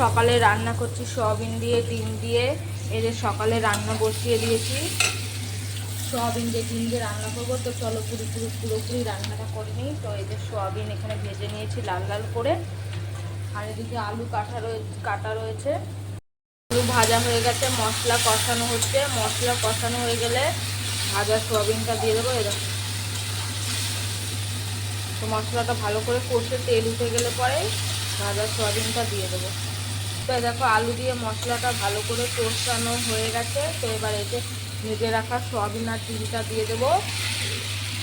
সকালে রান্না করছি সয়াবিন দিয়ে, ডিম দিয়ে। এদের সকালে রান্না বসিয়ে দিয়েছি। সয়াবিন দিয়ে, ডিম দিয়ে রান্না করব। তো চলো পুরোপুরি পুরোপুরি রান্নাটা করে নিই। তো এদের সয়াবিন এখানে ভেজে নিয়েছি লাল লাল করে। আর এদিকে আলু কাটা রয়েছে কাটা রয়েছে। আলু ভাজা হয়ে গেছে, মশলা কষানো হচ্ছে। মশলা কষানো হয়ে গেলে ভাজা সোয়াবিনটা দিয়ে দেবো, এরকম। তো মশলাটা ভালো করে কষে তেল উঠে গেলে পরে ভাজা সোয়াবিনটা দিয়ে দেবো। তো দেখো আলু দিয়ে মশলাটা ভালো করে কষানো হয়ে গেছে। তো এবার এতে ভেজে রাখা সয়াবিন আর চিলিটা দিয়ে দেবো।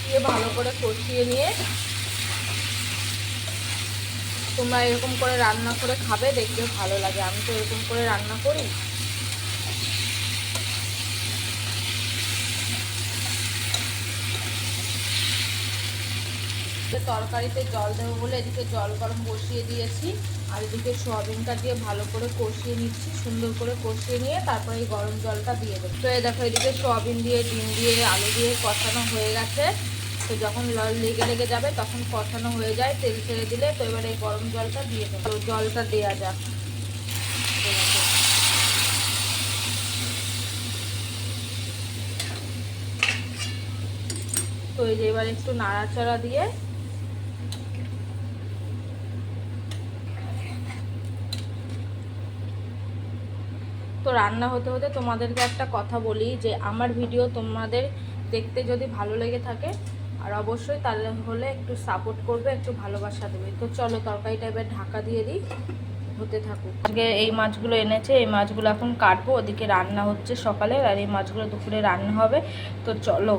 দিয়ে ভালো করে কষিয়ে নিয়ে তোমরা এরকম করে রান্না করে খাবে দেখতে ভালো লাগে। আমি তো এরকম করে রান্না করি। তরকারিতে জল দেবো বলে এদিকে জল গরম বসিয়ে দিয়েছি, আর এদিকে সোয়াবিনটা দিয়ে ভালো করে কষিয়ে নিচ্ছি, সুন্দর করে কষিয়ে নিয়ে তারপরে এই গরম জলটা দিয়ে দেবো। তো এই দেখো এদিকে সোয়াবিন দিয়ে, ডিম দিয়ে, আলু দিয়ে কষানো হয়ে গেছে। তো যখন লল লেগে লেগে যাবে তখন কষানো হয়ে যায়, তেল ছেড়ে দিলে তো এবার এই গরম জলটা দিয়ে দেবো। তো জলটা দেওয়া যাক। তো এই যে এবার একটু নাড়াচাড়া দিয়ে তো রান্না হতে হতে তোমাদেরকে একটা কথা বলি যে আমার ভিডিও তোমাদের দেখতে যদি ভালো লেগে থাকে, আর অবশ্যই তাহলে হলে একটু সাপোর্ট করবে, একটু ভালোবাসা দেবে। তো চলো তরকারিটা এবার ঢাকা দিয়ে দিই, হতে থাকুক। আজকে এই মাছগুলো এনেছে, এই মাছগুলো এখন কাটবো, ওদিকে রান্না হচ্ছে সকালে, আর এই মাছগুলো দুপুরে রান্না হবে। তো চলো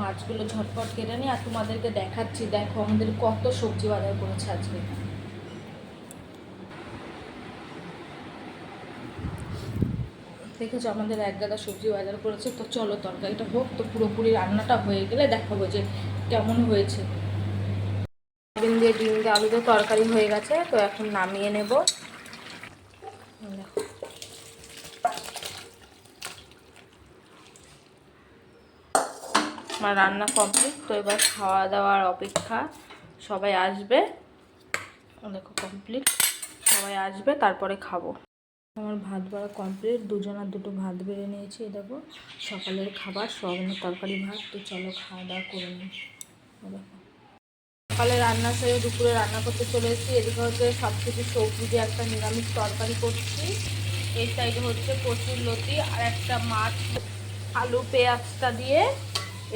মাছগুলো ঝটপট কেটে নিই, আর তোমাদেরকে দেখাচ্ছি, দেখো আমাদের কত সবজি বাজার করেছে আজকে। দেখেছ, আমাদের এক গাদা সবজি বাজার করেছে। তো চলো, তরকারিটা হোক, তো পুরোপুরি রান্নাটা হয়ে গেলে দেখাবো যে কেমন হয়েছে। ডিম দিয়ে ডিম দিয়ে আলু দিয়ে তরকারি হয়ে গেছে, তো এখন নামিয়ে নেব। আমার রান্না কমপ্লিট, তো এবার খাওয়া দাওয়ার অপেক্ষা সবাই আসবে। দেখো, কমপ্লিট। সবাই আসবে, তারপরে খাব। আমার ভাত বাড়া কমপ্লিট দুজনার দুটো ভাত বেড়ে নিয়েছি, এই দেখো, সকালের খাবার, সয়াবিনের তরকারি, ভাত, তো চলো খাওয়া দাওয়া করে নিই। সকালে রান্না সেরে দুপুরে রান্না করতে চলে এসেছি, এদিকে হচ্ছে সব কিছু সবজি দিয়ে একটা নিরামিষ তরকারি করছি। এই সাইডে হচ্ছে কচুর লতি আর একটা মাছ, আলু, পেঁয়াজটা দিয়ে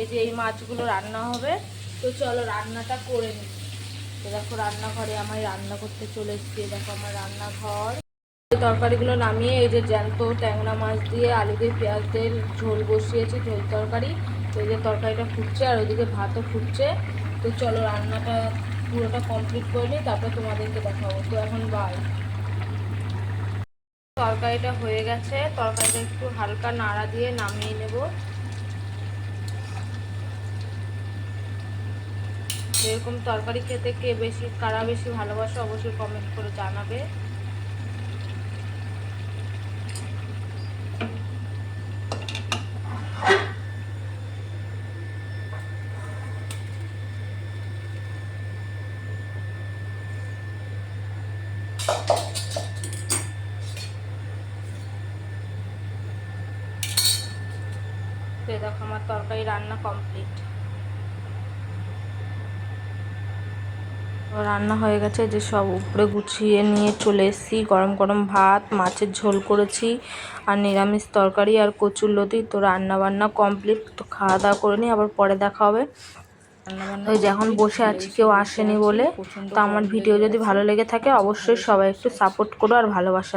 এই যে এই মাছগুলো রান্না হবে। তো চলো রান্নাটা করে নিই। দেখো, রান্নাঘরে আমি রান্না করতে চলে এসেছি দেখো আমার রান্নাঘর। তরকারিগুলো নামিয়ে, এই যে জ্যান্ত ট্যাংরা মাছ দিয়ে আলু দিয়ে পেঁয়াজ দিয়ে ঝোল বসিয়েছি, ঝোল তরকারি। তো এই যে তরকারিটা ফুটছে আর ওইদিকে ভাতও ফুটছে। তো চলো রান্নাটা পুরোটা কমপ্লিট করে নিই, তারপর তোমাদেরকে দেখাবো। তো এখন বাই তরকারিটা হয়ে গেছে, তরকারিটা একটু হালকা নাড়া দিয়ে নামিয়ে নেব। এরকম তরকারি খেতে কে বেশি, কারা বেশি ভালোবাসে অবশ্যই কমেন্ট করে জানাবে। তো দেখো, আমার তরকারি রান্না কমপ্লিট রান্না হয়ে গেছে যে সব উপরে গুছিয়ে নিয়ে চলে এসেছি। গরম গরম ভাত, মাছের ঝোল করেছি, আর নিরামিষ তরকারি আর কচুর লতি। তো রান্না বান্না কমপ্লিট তো খাওয়া দাওয়া করে নিই, আবার পরে দেখা হবে। ওই এখন বসে আছি, কেউ আসেনি বলে। তো আমার ভিডিও যদি ভালো লেগে থাকে, অবশ্যই সবাই একটু সাপোর্ট করো আর ভালোবাসা